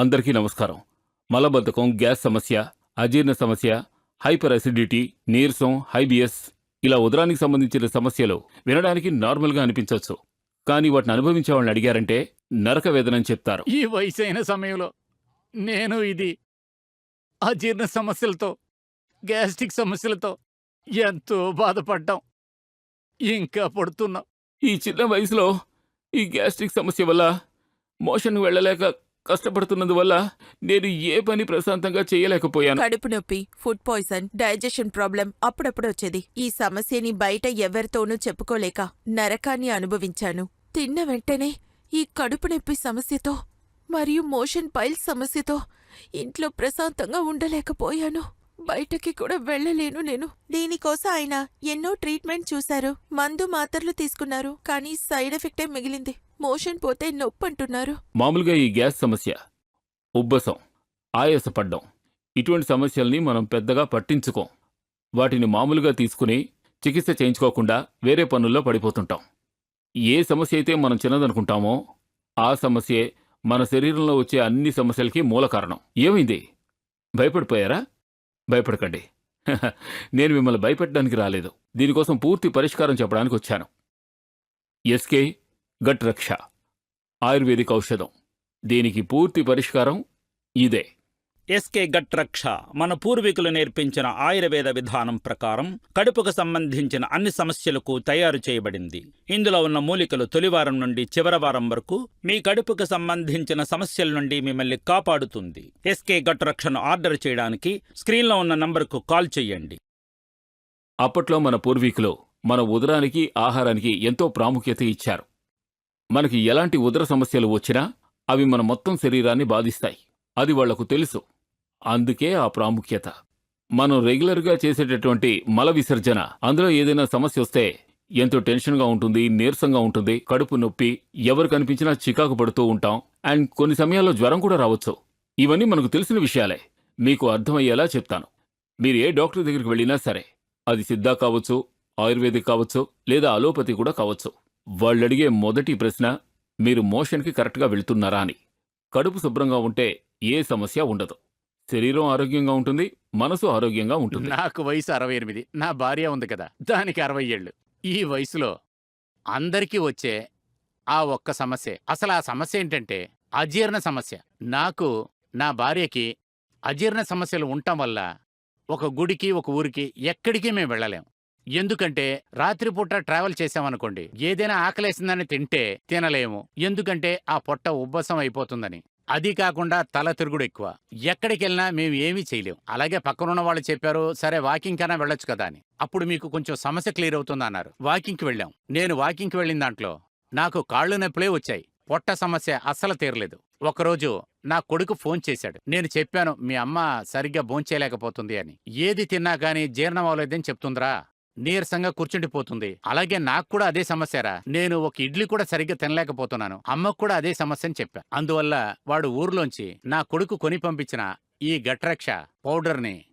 అందరికీ నమస్కారం. మలబద్ధకం గ్యాస్ సమస్య అజీర్ణ సమస్య హైపర్ అసిడిటీ నీరసం హైబియస్ ఇలా ఉదరానికి సంబంధించిన సమస్యలు వినడానికి నార్మల్గా అనిపించవచ్చు. కానీ వాటిని అనుభవించే వాళ్ళని అడిగారంటే నరక వేదనని చెప్తారు. ఈ వయసైన సమయంలో నేను ఇది అజీర్ణ సమస్యలతో గ్యాస్ట్రిక్ సమస్యలతో ఎంతో బాధపడ్డాం. ఇంకా పడుతున్నాం. ఈ చిన్న వయసులో ఈ గ్యాస్ట్రిక్ సమస్య వల్ల మోషన్ వెళ్ళలేక కష్టపడుతున్నందువల్ల నేను ఏ పని ప్రశాంతంగా చేయలేకపోయాను. కడుపు నొప్పి ఫుడ్ పాయిజన్ డైజెషన్ ప్రాబ్లం అప్పుడప్పుడు వచ్చేది. ఈ సమస్యని బయట ఎవరితోనూ చెప్పుకోలేక నరకాన్ని అనుభవించాను. తిన్న వెంటనే ఈ కడుపు నొప్పి సమస్యతో మరియు మోషన్ పైల్స్ సమస్యతో ఇంట్లో ప్రశాంతంగా ఉండలేకపోయాను. బయటకి కూడా వెళ్ళలేను నేను. దీనికోసం ఆయన ఎన్నో ట్రీట్మెంట్ చూశారు. మందు మాత్రలు తీసుకున్నారు. కానీ సైడ్ ఎఫెక్టే మిగిలింది. మోషన్ పోతే నొప్పి అంటున్నారు మామూలుగా ఈ గ్యాస్ సమస్య. ఉబ్బసం ఆయాసపడ్డం. ఇటువంటి సమస్యల్ని మనం పెద్దగా పట్టించుకోం. వాటిని మామూలుగా తీసుకుని చికిత్స చేయించుకోకుండా వేరే పనుల్లో పడిపోతుంటాం. ఏ సమస్య అయితే మనం చిన్నదనుకుంటామో ఆ సమస్యే మన శరీరంలో వచ్చే అన్ని సమస్యలకి మూల కారణం. ఏమైంది? భయపడిపోయారా? భయపడకండి. నేను మిమ్మల్ని భయపెట్టడానికి రాలేదు. దీనికోసం పూర్తి పరిష్కారం చెప్పడానికి వచ్చాను. ఎస్కే గట్ రక్ష ఆయుర్వేదిక్ ఔషధం. దీనికి పూర్తి పరిష్కారం ఇదే. ఎస్కే గట్ రక్ష మన పూర్వీకులు నేర్పించిన ఆయుర్వేద విధానం ప్రకారం కడుపుకు సంబంధించిన అన్ని సమస్యలకు తయారు చేయబడింది. ఇందులో ఉన్న మూలికలు తొలివారం నుండి చివరి వారం వరకు మీ కడుపుకు సంబంధించిన సమస్యల నుండి మిమ్మల్ని కాపాడుతుంది. ఎస్కే గట్ రక్షను ఆర్డర్ చేయడానికి స్క్రీన్లో ఉన్న నంబర్కు కాల్ చేయండి. అప్పట్లో మన పూర్వీకులు మన ఉదరానికి ఆహారానికి ఎంతో ప్రాముఖ్యత ఇచ్చారు. మనకి ఎలాంటి ఉదర సమస్యలు వచ్చినా అవి మన మొత్తం శరీరాన్ని బాధిస్తాయి. అది వాళ్ళకు తెలుసు. అందుకే ఆ ప్రాముఖ్యత. మనం రెగ్యులర్గా చేసేటటువంటి మల విసర్జన అందులో ఏదైనా సమస్య వస్తే ఎంతో టెన్షన్గా ఉంటుంది నీరసంగా ఉంటుంది కడుపు నొప్పి ఎవరు కనిపించినా చికాకు పడుతూ ఉంటాం అండ్ కొన్ని సమయాల్లో జ్వరం కూడా రావచ్చు. ఇవన్నీ మనకు తెలిసిన విషయాలే. మీకు అర్థమయ్యేలా చెప్తాను. మీరు ఏ డాక్టర్ దగ్గరికి వెళ్ళినా సరే అది సిద్ధా కావచ్చు ఆయుర్వేదిక్ కావచ్చు లేదా అలోపతి కూడా కావచ్చు. వాళ్ళడిగే మొదటి ప్రశ్న మీరు మోషన్కి కరెక్ట్గా వెళ్తున్నారా అని. కడుపు శుభ్రంగా ఉంటే ఏ సమస్య ఉండదు. శరీరం ఆరోగ్యంగా ఉంటుంది మనసు ఆరోగ్యంగా ఉంటుంది. నాకు వయసు అరవై ఎనిమిది నా భార్య ఉంది కదా దానికి అరవై ఏళ్ళు. ఈ వయసులో అందరికీ వచ్చే ఆ ఒక్క సమస్య అసలు ఆ సమస్య ఏంటంటే అజీర్ణ సమస్య. నాకు నా భార్యకి అజీర్ణ సమస్యలు ఉండటం వల్ల ఒక గుడికి ఒక ఊరికి ఎక్కడికి మేము వెళ్ళలేం. ఎందుకంటే రాత్రిపూట ట్రావెల్ చేసామనుకోండి ఏదైనా ఆకలేసిందని తింటే తినలేము. ఎందుకంటే ఆ పొట్ట ఉబ్బసం అయిపోతుందని. అది కాకుండా తల తిరుగుడు ఎక్కువ. ఎక్కడికి వెళ్ళినా మేము ఏమీ చేయలేం. అలాగే పక్కనున్న వాళ్ళు చెప్పారు సరే వాకింగ్ కన్నా వెళ్ళొచ్చు కదా అని. అప్పుడు మీకు కొంచెం సమస్య క్లియర్ అవుతుంది అన్నారు వాకింగ్కి వెళ్ళాం. నేను వాకింగ్కి వెళ్ళిన దాంట్లో నాకు కాళ్ళు నొప్పులే వచ్చాయి. పొట్ట సమస్య అస్సలు తీరలేదు. ఒకరోజు నా కొడుకు ఫోన్ చేశాడు. నేను చెప్పాను మీ అమ్మ సరిగ్గా భోంచేయలేకపోతుంది అని. ఏది తిన్నా కానీ జీర్ణం అవ్వలేదని చెప్తుందిరా. నీరసంగా కూర్చుండిపోతుంది. అలాగే నాకు కూడా అదే సమస్యరా. నేను ఒక ఇడ్లీ కూడా సరిగ్గా తినలేకపోతున్నాను. అమ్మకు కూడా అదే సమస్య అని చెప్పా. అందువల్ల వాడు ఊర్లోంచి నా కొడుకు కొని పంపించిన ఈ గట్రక్ష పౌడర్ని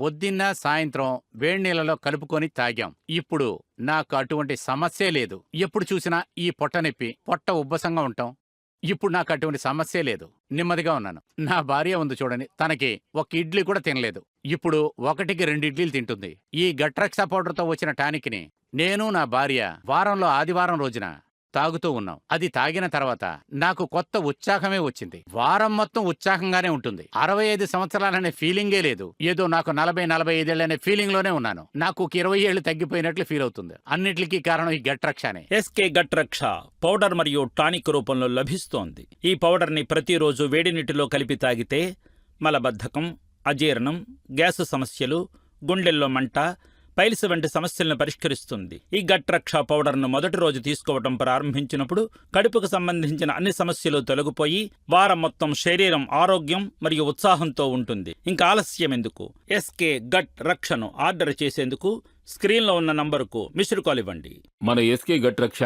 పొద్దున్న సాయంత్రం వేడినీళ్ళలో కలుపుకొని తాగాం. ఇప్పుడు నాకు అటువంటి సమస్యే లేదు. ఎప్పుడు చూసినా ఈ పొట్ట నొప్పి పొట్ట ఉబ్బసంగా ఉంటాం. ఇప్పుడు నాకు అటువంటి సమస్యే లేదు. నెమ్మదిగా ఉన్నాను. నా భార్య ఉంది చూడండి. తనకి ఒక ఇడ్లీ కూడా తినలేదు. ఇప్పుడు ఒకటికి రెండు ఇడ్లీలు తింటుంది. ఈ గట్రక్సా పౌడర్తో వచ్చిన టానిక్ని నేను నా భార్య వారంలో ఆదివారం రోజున తాగుతూ ఉన్నాం. అది తాగిన తర్వాత నాకు కొత్త ఉత్సాహమే వచ్చింది. వారం మొత్తం ఉత్సాహంగానే ఉంటుంది. అరవై ఐదు సంవత్సరాలనే ఫీలింగే లేదు. ఏదో నాకు నలభై నలభై ఐదేళ్ళనే ఫీలింగ్లోనే ఉన్నాను. నాకు ఒక ఇరవై ఏళ్ళు తగ్గిపోయినట్లు ఫీల్ అవుతుంది. అన్నిటికీ కారణం ఈ గట్రక్షానే. ఎస్కే గట్ రక్ష పౌడర్ మరియు టానిక్ రూపంలో లభిస్తోంది. ఈ పౌడర్ని ప్రతిరోజు వేడి నీటిలో కలిపి తాగితే మలబద్ధకం అజీర్ణం గ్యాస్ సమస్యలు గుండెల్లో మంట పైల్స్ వంటి సమస్యలను పరిష్కరిస్తుంది. ఈ గట్ రక్ష పౌడర్ను మొదటి రోజు తీసుకోవటం ప్రారంభించినప్పుడు కడుపుకు సంబంధించిన అన్ని సమస్యలు తొలగిపోయి వారం మొత్తం శరీరం ఆరోగ్యం మరియు ఉత్సాహంతో ఉంటుంది. ఇంకా ఆలస్యం ఎందుకు? ఎస్కే గట్ రక్షను ఆర్డర్ చేసేందుకు స్క్రీన్లో ఉన్న నంబరుకు మిస్డ్ కాల్ ఇవ్వండి. మన ఎస్కే గట్ రక్ష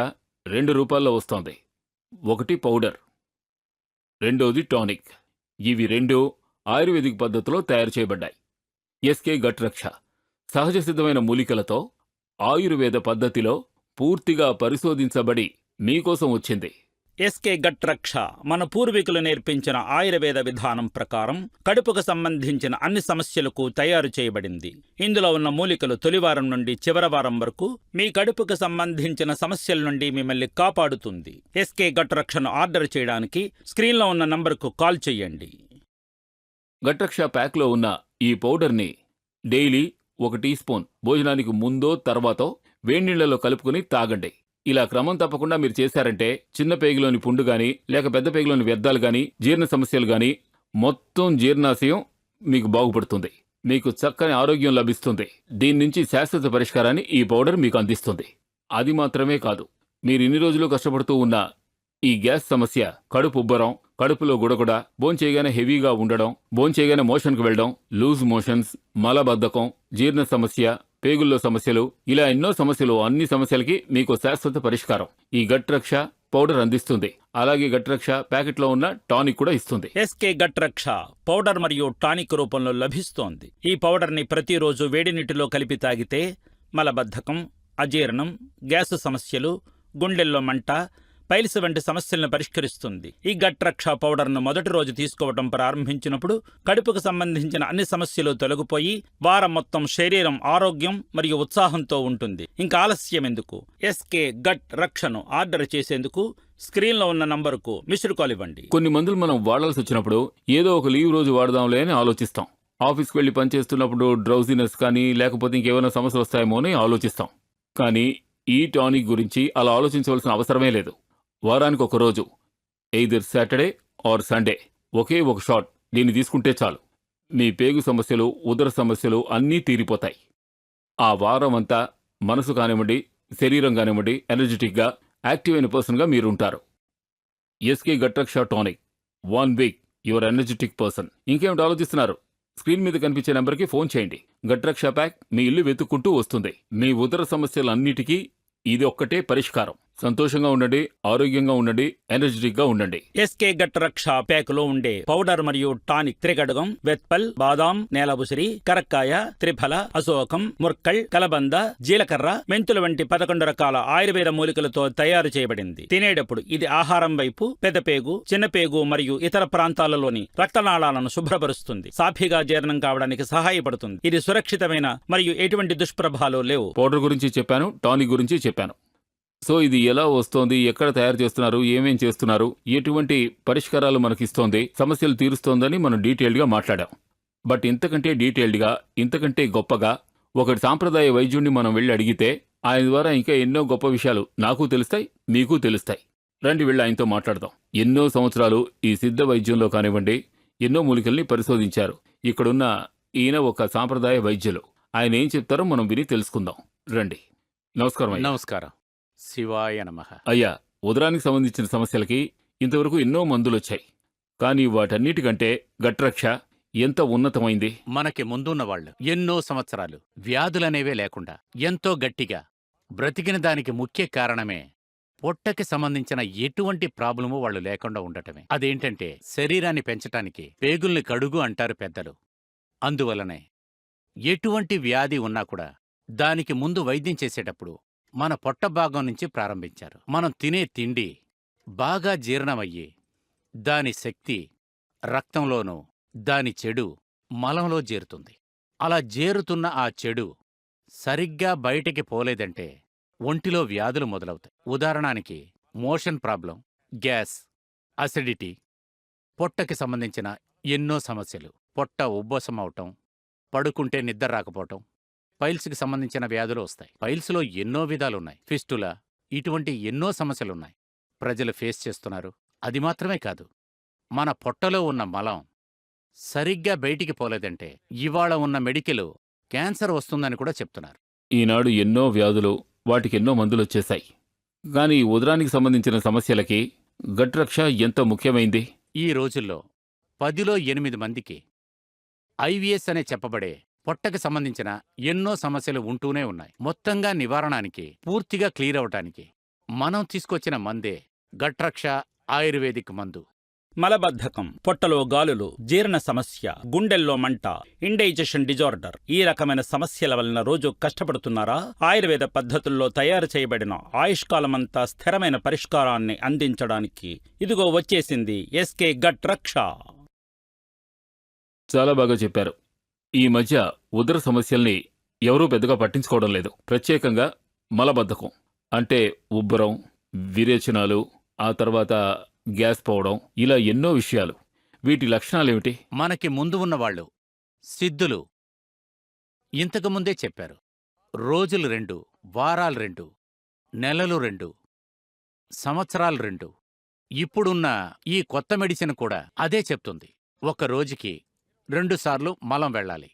రెండు రూపాల్లో వస్తోంది. ఒకటి పౌడర్ రెండోది టానిక్. ఇవి రెండు ఆయుర్వేదిక్ పద్ధతిలో తయారు చేయబడ్డాయి. ఎస్కే గట్రక్ష సహజ సిద్ధమైన మూలికలతో ఆయుర్వేద పద్ధతిలో పూర్తిగా పరిశోధించబడి మీకోసం వచ్చింది. ఎస్కే గట్ రక్ష. మన పూర్వీకులు నేర్పించిన ఆయుర్వేద విధానం ప్రకారం కడుపుకు సంబంధించిన అన్ని సమస్యలకు తయారు చేయబడింది. ఇందులో ఉన్న మూలికలు తొలివారం నుండి చివరవారం వరకు మీ కడుపుకు సంబంధించిన సమస్యల నుండి మిమ్మల్ని కాపాడుతుంది. ఎస్కే గట్ రక్షను ఆర్డర్ చేయడానికి స్క్రీన్లో ఉన్న నంబర్కు కాల్ చేయండి. గట్రక్ష ప్యాక్లో ఉన్న ఈ పౌడర్ని డైలీ ఒక టీ స్పూన్ భోజనానికి ముందో తర్వాతో వేడినీళ్ళలో కలుపుకుని తాగండి. ఇలా క్రమం తప్పకుండా మీరు చేశారంటే చిన్న పేగులోని పుండు గాని లేక పెద్ద పేగులోని వ్యర్థాలు గాని జీర్ణ సమస్యలు గాని మొత్తం జీర్ణాశయం మీకు బాగుపడుతుంది. మీకు చక్కని ఆరోగ్యం లభిస్తుంది. దీని నుంచి శాశ్వత పరిష్కారాన్ని ఈ పౌడర్ మీకు అందిస్తుంది. అది మాత్రమే కాదు మీరు ఇన్ని రోజులు కష్టపడుతూ ఉన్న ఈ గ్యాస్ సమస్య కడుపు ఉబ్బరం కడుపులో గుడగుడ భోంచేయగానే హెవీగా ఉండడం భోంచేయగానే మోషన్కు వెళ్ళడం లూజ్ మోషన్స్ మలబద్ధకం జీర్ణ సమస్య పేగుల్లో సమస్యలు ఇలా ఎన్నో సమస్యలు అన్ని సమస్యలకి మీకు శాశ్వత పరిష్కారం. ఈ గట్ రక్ష పౌడర్ అందిస్తుంది. అలాగే గట్ రక్ష ప్యాకెట్లో ఉన్న టానిక్ కూడా ఇస్తుంది. ఎస్కే గట్ రక్ష పౌడర్ మరియు టానిక్ రూపంలో లభిస్తోంది. ఈ పౌడర్ని ప్రతిరోజు వేడి నీటిలో కలిపి తాగితే మలబద్ధకం అజీర్ణం గ్యాస్ సమస్యలు గుండెల్లో మంట పైల్స్ వంటి సమస్యలను పరిష్కరిస్తుంది. ఈ గట్ రక్ష పౌడర్ను మొదటి రోజు తీసుకోవడం ప్రారంభించినప్పుడు కడుపుకు సంబంధించిన అన్ని సమస్యలు తొలగిపోయి వారం మొత్తం శరీరం ఆరోగ్యం మరియు ఉత్సాహంతో ఉంటుంది. ఇంకా ఆలస్యం ఎందుకు? ఎస్కే గట్ రక్షను ఆర్డర్ చేసేందుకు స్క్రీన్లో ఉన్న నంబరుకు మిస్డ్ కాల్ ఇవ్వండి. కొన్ని మందులు మనం వాడాల్సి వచ్చినప్పుడు ఏదో ఒక లీవ్ రోజు వాడదాంలే అని ఆలోచిస్తాం. ఆఫీస్కి వెళ్ళి పనిచేస్తున్నప్పుడు డ్రౌజినెస్ కానీ లేకపోతే ఇంకేమైనా సమస్యలు వస్తాయేమో అని ఆలోచిస్తాం. కానీ ఈ టానిక్ గురించి అలా ఆలోచించవలసిన అవసరమే లేదు. వారానికి ఒక రోజు ఎయిదర్ సాటర్డే ఆర్ సండే ఒకే ఒక షాట్ దీన్ని తీసుకుంటే చాలు. మీ పేగు సమస్యలు ఉదర సమస్యలు అన్నీ తీరిపోతాయి. ఆ వారం అంతా మనసు కానివ్వండి శరీరం కానివ్వండి ఎనర్జెటిక్గా యాక్టివ్ అయిన పర్సన్గా మీరుంటారు SK Gutraksha tonic one week your energetic person ఇంకేమిటి ఆలోచిస్తున్నారు? స్క్రీన్ మీద కనిపించే నెంబర్కి ఫోన్ చేయండి. గట్రక్ష ప్యాక్ మీ ఇల్లు వెతుక్కుంటూ వస్తుంది. మీ ఉదర సమస్యలన్నిటికీ ఇది ఒక్కటే పరిష్కారం. సంతోషంగా ఉండండి ఆరోగ్యంగా ఉండండి ఎనర్జెటిక్గా ఉండండి. ఎస్కే గట్ రక్ష ప్యాకులో ఉండే పౌడర్ మరియు టానిక్ త్రిగడగం వెత్పల్ బాదాం నేలబుసిరి కరక్కాయ త్రిఫల అశోకం ముర్కల్ కలబంద జీలకర్ర మెంతుల వంటి పదకొండు రకాల ఆయుర్వేద మూలికలతో తయారు చేయబడింది. తినేటప్పుడు ఇది ఆహారం వైపు పెదపేగు చిన్నపేగు మరియు ఇతర ప్రాంతాలలోని రక్తనాళాలను శుభ్రపరుస్తుంది. సాఫీగా జీర్ణం కావడానికి సహాయపడుతుంది. ఇది సురక్షితమైన మరియు ఎటువంటి దుష్ప్రభాలు లేవు. పౌడర్ గురించి చెప్పాను టానిక్ గురించి చెప్పాను. సో ఇది ఎలా వస్తోంది? ఎక్కడ తయారు చేస్తున్నారు? ఏమేం చేస్తున్నారు? ఎటువంటి పరిష్కారాలు మనకిస్తోంది? సమస్యలు తీరుస్తోందని మనం డీటెయిల్డ్గా మాట్లాడాం. బట్ ఇంతకంటే డీటెయిల్డ్గా ఇంతకంటే గొప్పగా ఒకటి సాంప్రదాయ వైద్యుణ్ణి మనం వెళ్ళి అడిగితే ఆయన ద్వారా ఇంకా ఎన్నో గొప్ప విషయాలు నాకు తెలుస్తాయి మీకు తెలుస్తాయి. రండి వెళ్ళి ఆయనతో మాట్లాడదాం. ఎన్నో సంవత్సరాలు ఈ సిద్ధ వైద్యంలో కానివ్వండి ఎన్నో మూలికల్ని పరిశోధించారు. ఇక్కడున్న ఈయన ఒక సాంప్రదాయ వైద్యులు. ఆయన ఏం చెప్తారో మనం విని తెలుసుకుందాం. రండి. నమస్కారం నమస్కారం. శివాయ నమః. అయ్యా ఉదరానికి సంబంధించిన సమస్యలకి ఇంతవరకు ఎన్నో మందులొచ్చాయి. కానీ వాటన్నిటికంటే గట్రక్ష ఎంత ఉన్నతమైంది? మనకి ముందున్న వాళ్ళు ఎన్నో సంవత్సరాలు వ్యాధులనేవే లేకుండా ఎంతో గట్టిగా బ్రతికిన దానికి ముఖ్య కారణమే పొట్టకి సంబంధించిన ఎటువంటి ప్రాబ్లము వాళ్ళు లేకుండా ఉండటమే. అదేంటంటే శరీరాన్ని పెంచటానికి పేగుల్ని కడుగు అంటారు పెద్దలు. అందువలనే ఎటువంటి వ్యాధి ఉన్నా కూడా దానికి ముందు వైద్యం చేసేటప్పుడు మన పొట్ట భాగం నుంచి ప్రారంభించారు. మనం తినే తిండి బాగా జీర్ణమయ్యి దాని శక్తి రక్తంలోనూ దాని చెడు మలంలో చేరుతుంది. అలా చేరుతున్న ఆ చెడు సరిగ్గా బయటికి పోలేదంటే ఒంటిలో వ్యాధులు మొదలవుతాయి. ఉదాహరణకి మోషన్ ప్రాబ్లం గ్యాస్ అసిడిటీ పొట్టకి సంబంధించిన ఎన్నో సమస్యలు. పొట్ట ఉబ్బసం అవటం పడుకుంటే నిద్ర రాకపోవటం పైల్స్కి సంబంధించిన వ్యాధులు వస్తాయి. పైల్స్లో ఎన్నో విధాలున్నాయి. ఫిస్టులా ఇటువంటి ఎన్నో సమస్యలున్నాయి. ప్రజలు ఫేస్ చేస్తున్నారు. అది మాత్రమే కాదు. మన పొట్టలో ఉన్న మలం సరిగ్గా బయటికి పోలేదంటే ఇవాళ ఉన్న మెడికల్ క్యాన్సర్ వస్తుందని కూడా చెప్తున్నారు. ఈనాడు ఎన్నో వ్యాధులు వాటికి ఎన్నో మందులొచ్చేశాయి కానీ ఈ ఉదరానికి సంబంధించిన సమస్యలకి గట్రక్ష ఎంత ముఖ్యమైంది? ఈ రోజుల్లో పదిలో ఎనిమిది మందికి ఐవిఎస్ అనే చెప్పబడే పొట్టకి సంబంధించిన ఎన్నో సమస్యలు ఉంటూనే ఉన్నాయి. మొత్తంగా నివారణానికి పూర్తిగా క్లియర్ అవటానికి మనం తీసుకొచ్చిన మందే గట్రక్ష ఆయుర్వేదిక్ మందు. మలబద్ధకం పొట్టలో గాలులు జీర్ణ సమస్య గుండెల్లో మంట ఇండైజెషన్ డిజార్డర్ ఈ రకమైన సమస్యల వలన రోజు కష్టపడుతున్నారా? ఆయుర్వేద పద్ధతుల్లో తయారు చేయబడిన ఆయుష్కాలమంతా స్థిరమైన పరిష్కారాన్ని అందించడానికి ఇదిగో వచ్చేసింది ఎస్కే గట్ రక్ష చాలా బాగా చెప్పారు. ఈ మధ్య ఉదర సమస్యల్ని ఎవరూ పెద్దగా పట్టించుకోవడం లేదు. ప్రత్యేకంగా మలబద్ధకం. అంటే ఉబ్బరం విరేచనాలు ఆ తర్వాత గ్యాస్ పోవడం ఇలా ఎన్నో విషయాలు. వీటి లక్షణాలేమిటి? మనకి ముందు ఉన్నవాళ్ళు సిద్ధులు. ఇంతకుముందే చెప్పారు. రోజులు రెండు వారాలు రెండు నెలలు రెండు సంవత్సరాలు రెండు. ఇప్పుడున్న ఈ కొత్త మెడిసిన్ కూడా అదే చెప్తుంది. ఒక రోజుకి రెండుసార్లు మలం వెళ్ళాలి.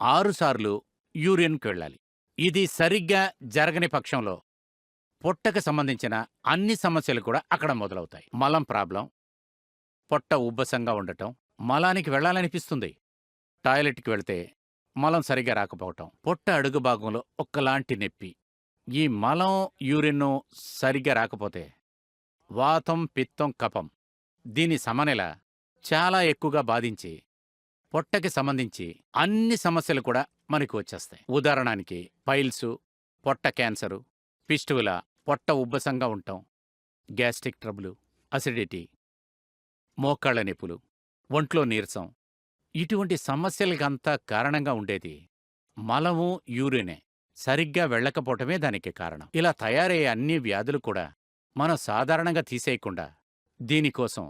ఆరుసార్లు యూరిన్కి వెళ్ళాలి. ఇది సరిగ్గా జరగని పక్షంలో పొట్టకు సంబంధించిన అన్ని సమస్యలు కూడా అక్కడ మొదలవుతాయి. మలం ప్రాబ్లం పొట్ట ఉబ్బసంగా ఉండటం మలానికి వెళ్ళాలనిపిస్తుంది. టాయిలెట్కి వెళ్తే మలం సరిగా రాకపోవటం పొట్ట అడుగు భాగంలో ఒక్కలాంటి నొప్పి. ఈ మలం యూరిన్ సరిగ్గా రాకపోతే వాతం పిత్తం కపం దీని సమనెల చాలా ఎక్కువగా బాధించి పొట్టకి సంబంధించి అన్ని సమస్యలు కూడా మనకు వచ్చేస్తాయి. ఉదాహరణకి పైల్సు పొట్ట క్యాన్సరు పిస్టువుల పొట్ట ఉబ్బసంగా ఉండటం గ్యాస్ట్రిక్ ట్రబులు అసిడిటీ మోకాళ్ళ నొప్పులు ఒంట్లో నీరసం. ఇటువంటి సమస్యలకంతా కారణంగా ఉండేది మలము యూరినే. సరిగ్గా వెళ్ళకపోవటమే దానికి కారణం. ఇలా తయారయ్యే అన్ని వ్యాధులు కూడా మనం సాధారణంగా తీసేయకుండా దీనికోసం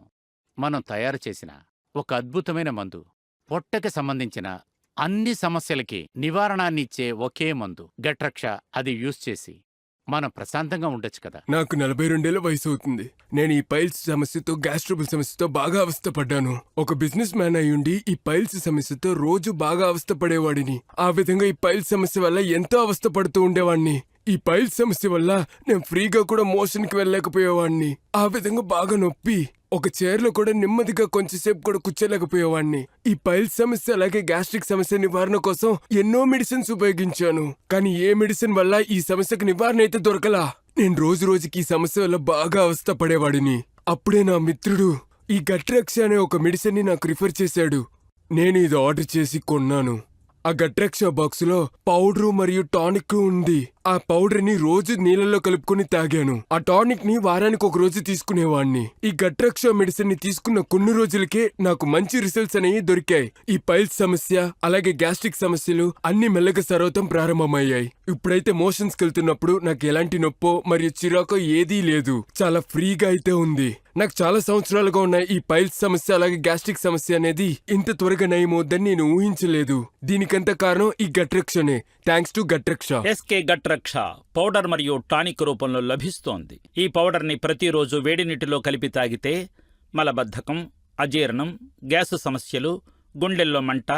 మనం తయారు చేసిన ఒక అద్భుతమైన మందు పొట్టకి సంబంధించిన అన్ని సమస్యలకి నివారణాన్నిచ్చే ఒకే మందు గట్రక్ష అది యూజ్ చేసి మనం ప్రశాంతంగా ఉండొచ్చు కదా. నాకు నలభై రెండేళ్ళ వయసు అవుతుంది. నేను ఈ పైల్స్ సమస్యతో గ్యాస్ ట్రబుల్ సమస్యతో బాగా అవస్థపడ్డాను. ఒక బిజినెస్ మ్యాన్ అయ్యుండి ఈ పైల్స్ సమస్యతో రోజు బాగా అవస్థపడేవాడిని. ఆ విధంగా ఈ పైల్స్ సమస్య వల్ల ఎంతో అవస్థపడుతూ ఉండేవాడిని ఈ పైల్స్ సమస్య వల్ల నేను ఫ్రీగా కూడా మోషన్కి వెళ్ళలేకపోయేవాడిని ఆ విధంగా బాగా నొప్పి. ఒక చైర్లో కూడా నెమ్మదిగా కొంచెంసేపు కూడా కూర్చోలేకపోయేవాడిని ఈ పైల్స్ సమస్య అలాగే గ్యాస్ట్రిక్ సమస్య నివారణ కోసం ఎన్నో మెడిసిన్స్ ఉపయోగించాను. కానీ ఏ మెడిసిన్ వల్ల ఈ సమస్యకు నివారణ అయితే దొరకలా? నేను రోజు రోజుకి ఈ సమస్య వల్ల బాగా అవస్థ పడేవాడిని. అప్పుడే నా మిత్రుడు ఈ గట్రక్ష అనే ఒక మెడిసిన్ని నాకు రిఫర్ చేశాడు. నేను ఇది ఆర్డర్ చేసి కొన్నాను. ఆ గట్రక్ష బాక్స్లో మరియు టానిక్ ఉంది. ఆ పౌడర్ని రోజు నీళ్ళలో కలుపుకొని తాగాను. ఆ టానిక్ని వారానికి ఒక రోజు తీసుకునేవాణ్ణి. ఈ గట్రక్ష మెడిసిన్ని తీసుకున్న కొన్ని రోజులకే నాకు మంచి రిజల్ట్స్ అనేవి దొరికాయి. ఈ పైల్స్ సమస్య అలాగే గ్యాస్ట్రిక్ సమస్యలు అన్ని మెల్లగా సర్వతం ప్రారంభమయ్యాయి. ఇప్పుడైతే మోషన్స్ వెళ్తున్నప్పుడు నాకు ఎలాంటి నొప్పో మరియు చిరాకో ఏదీ లేదు. చాలా ఫ్రీగా అయితే ఉంది. నాకు చాలా సంవత్సరాలుగా ఉన్న ఈ పైల్స్ సమస్య అలాగే గ్యాస్ట్రిక్ సమస్య అనేది ఇంత త్వరగా నయమవుద్దని నేను ఊహించలేదు. దీనికంత కారణం ఈ గట్రక్షనే. Thanks to Gutraksha. SK Gutraksha. Raksha powder మరియు టానిక్ రూపంలో లభిస్తోంది. ఈ పౌడర్ని ప్రతిరోజు వేడి నీటిలో కలిపి తాగితే మలబద్ధకం అజీర్ణం గ్యాసు సమస్యలు గుండెల్లో మంట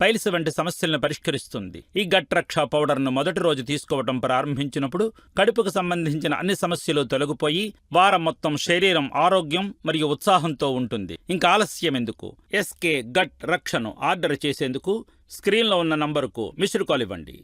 పైల్స్ వంటి సమస్యలను పరిష్కరిస్తుంది. ఈ గట్ రక్ష పౌడర్ను మొదటి రోజు తీసుకోవటం ప్రారంభించినప్పుడు కడుపుకు సంబంధించిన అన్ని సమస్యలు తొలగిపోయి వారం మొత్తం శరీరం ఆరోగ్యం మరియు ఉత్సాహంతో ఉంటుంది. ఇంకా ఆలస్యం ఎందుకు? ఎస్కే గట్ రక్షను ఆర్డర్ చేసేందుకు స్క్రీన్లో ఉన్న నంబరుకు మిస్డ్ కాల్ ఇవ్వండి.